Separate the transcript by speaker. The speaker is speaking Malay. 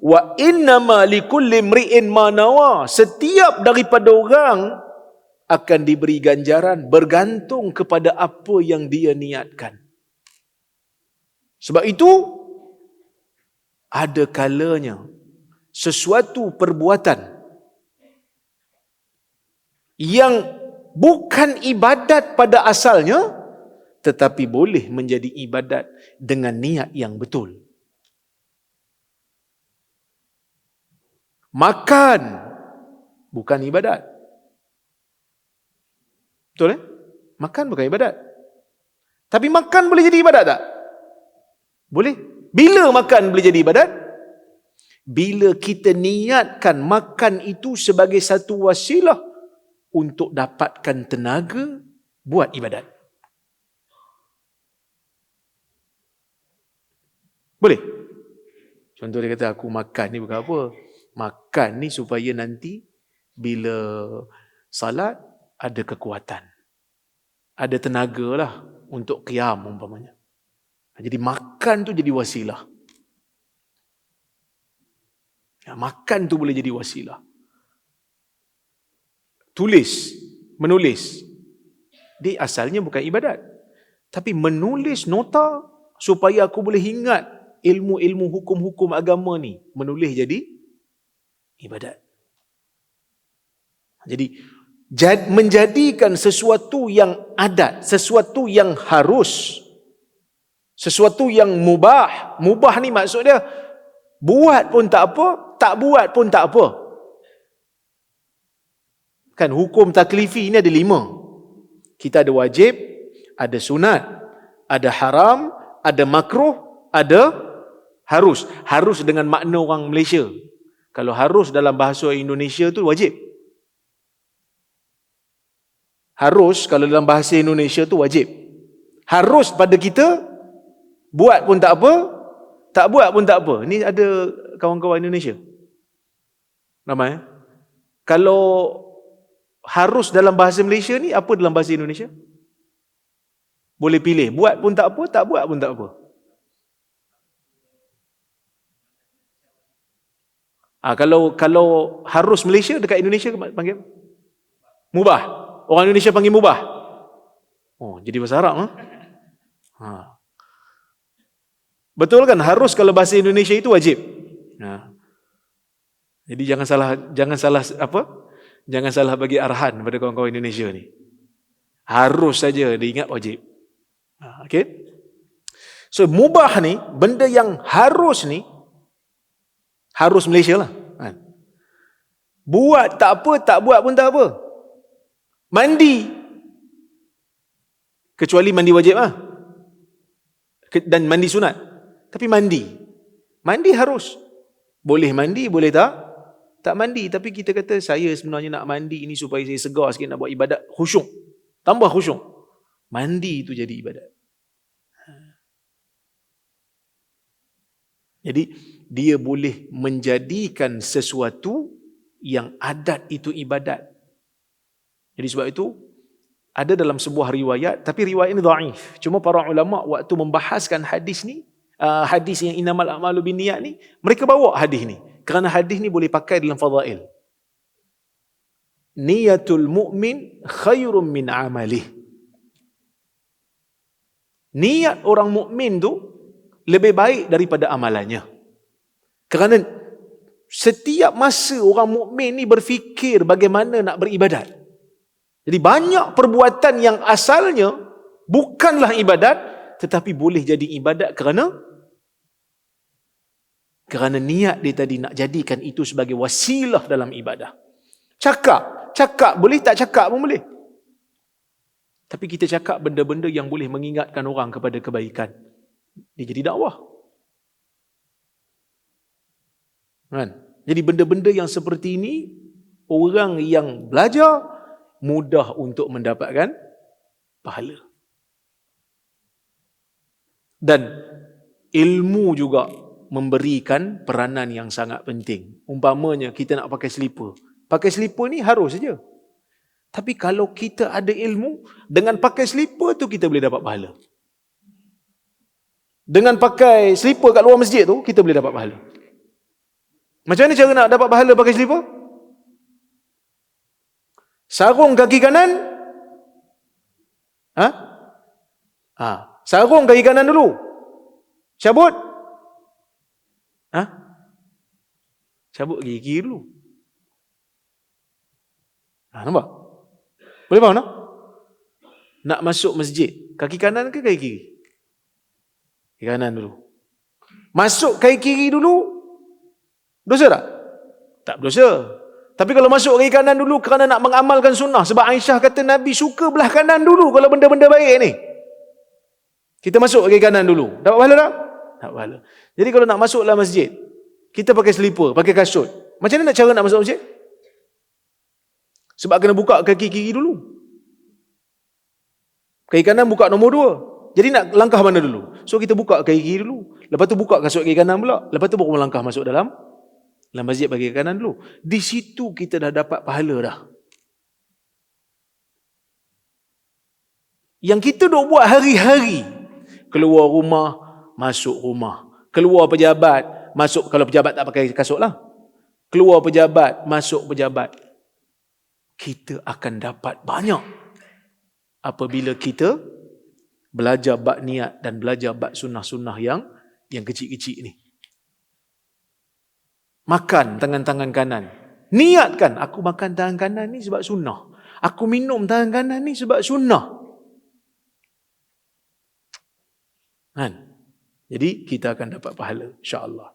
Speaker 1: wa innama likulli mri'in ma nawa setiap daripada orang akan diberi ganjaran bergantung kepada apa yang dia niatkan sebab itu ada kalanya sesuatu perbuatan yang bukan ibadat pada asalnya tetapi boleh menjadi ibadat dengan niat yang betul. Makan bukan ibadat. Betul eh? Makan bukan ibadat. Tapi makan boleh jadi ibadat tak? Boleh. Bila makan boleh jadi ibadat? Bila kita niatkan makan itu sebagai satu wasilah untuk dapatkan tenaga buat ibadat. Boleh? Contoh dia kata aku makan ni bukan apa? Makan ni supaya nanti bila salat ada kekuatan. Ada tenaga lah untuk qiyam umpamanya. Jadi makan tu jadi wasilah. Ya, makan tu boleh jadi wasilah. Tulis, menulis. Dia asalnya bukan ibadat. Tapi menulis nota supaya aku boleh ingat ilmu-ilmu hukum-hukum agama ni. Menulis jadi ibadat. Jadi menjadikan sesuatu yang adat, sesuatu yang harus, sesuatu yang mubah. Mubah ni maksud dia buat pun tak apa, tak buat pun tak apa. Kan hukum taklifi ni ada lima. Kita ada wajib, ada sunat, ada haram, ada makruh, ada harus. Harus dengan makna orang Malaysia. Kalau harus dalam bahasa Indonesia tu wajib. Harus kalau dalam bahasa Indonesia tu wajib. Harus pada kita buat pun tak apa, tak buat pun tak apa. Ni ada kawan-kawan Indonesia. Ramai. Eh? Kalau harus dalam bahasa Malaysia ni apa dalam bahasa Indonesia? Boleh pilih. Buat pun tak apa, tak buat pun tak apa. Ah kalau kalau harus Malaysia dekat Indonesia panggil mubah. Orang Indonesia panggil mubah. Oh, jadi bahasa Arab. Ha? ha. Betul kan? Harus kalau bahasa Indonesia itu wajib. Ha. Jadi jangan salah jangan salah apa? Jangan salah bagi arahan pada kawan-kawan Indonesia ni. Harus saja diingat wajib. Ha, okay? So mubah ni, benda yang harus ni, harus Malaysia lah. Kan? Buat tak apa, tak buat pun tak apa. Mandi. Kecuali mandi wajib lah. Dan mandi sunat. Tapi mandi. Mandi harus. Boleh mandi, boleh tak? Tak mandi. Tapi kita kata saya sebenarnya nak mandi ini supaya saya segar sikit nak buat ibadat khusyuk. Tambah khusyuk. Mandi itu jadi ibadat. Jadi dia boleh menjadikan sesuatu yang adat itu ibadat. Jadi sebab itu ada dalam sebuah riwayat tapi riwayat ini dhaif. Cuma para ulama waktu membahaskan hadis ni, uh, hadis yang inamal a'malu binniyat ni, mereka bawa hadis ni. Kerana hadis ni boleh pakai dalam fadail. Niyatul mu'min khairum min amalih. Niat orang mukmin tu lebih baik daripada amalannya. Kerana setiap masa orang mukmin ni berfikir bagaimana nak beribadat. Jadi banyak perbuatan yang asalnya bukanlah ibadat tetapi boleh jadi ibadat kerana kerana niat dia tadi nak jadikan itu sebagai wasilah dalam ibadah. Cakap, cakap boleh tak cakap pun boleh. Tapi kita cakap benda-benda yang boleh mengingatkan orang kepada kebaikan. Dia jadi dakwah. Kan? Jadi benda-benda yang seperti ini orang yang belajar mudah untuk mendapatkan pahala. Dan ilmu juga memberikan peranan yang sangat penting. Umpamanya kita nak pakai selipar. Pakai selipar ni harus saja. Tapi kalau kita ada ilmu, dengan pakai selipar tu kita boleh dapat pahala. Dengan pakai selipar kat luar masjid tu, kita boleh dapat pahala. Macam mana cara nak dapat pahala pakai selipar? Sarung kaki kanan. Ha? Ha. Sarung kaki kanan dulu. Cabut. Ha? Cabut kaki kiri dulu. Ha, nampak? Boleh faham tak? Nak masuk masjid. Kaki kanan ke kaki kiri? Kaki kanan dulu. Masuk kaki kiri dulu. Dosa tak? Tak berdosa. Tapi kalau masuk kaki kanan dulu kerana nak mengamalkan sunnah. Sebab Aisyah kata Nabi suka belah kanan dulu kalau benda-benda baik ni. Kita masuk kaki kanan dulu. Dapat pahala tak? Dapat pahala. Jadi kalau nak masuk dalam masjid, kita pakai selipar, pakai kasut. Macam mana nak cara nak masuk masjid? Sebab kena buka kaki kiri dulu. Kaki kanan buka nombor dua. Jadi nak langkah mana dulu? So kita buka kaki kiri dulu. Lepas tu buka kasut kaki kanan pula. Lepas tu baru melangkah masuk dalam dalam masjid bagi kanan dulu. Di situ kita dah dapat pahala dah. Yang kita duk buat hari-hari. Keluar rumah, masuk rumah. Keluar pejabat, masuk kalau pejabat tak pakai kasut lah. Keluar pejabat, masuk pejabat. Kita akan dapat banyak. Apabila kita belajar bab niat dan belajar bab sunnah-sunnah yang yang kecil-kecil ni. Makan tangan-tangan kanan. Niatkan, aku makan tangan kanan ni sebab sunnah. Aku minum tangan kanan ni sebab sunnah. Kan? Jadi kita akan dapat pahala insya-Allah.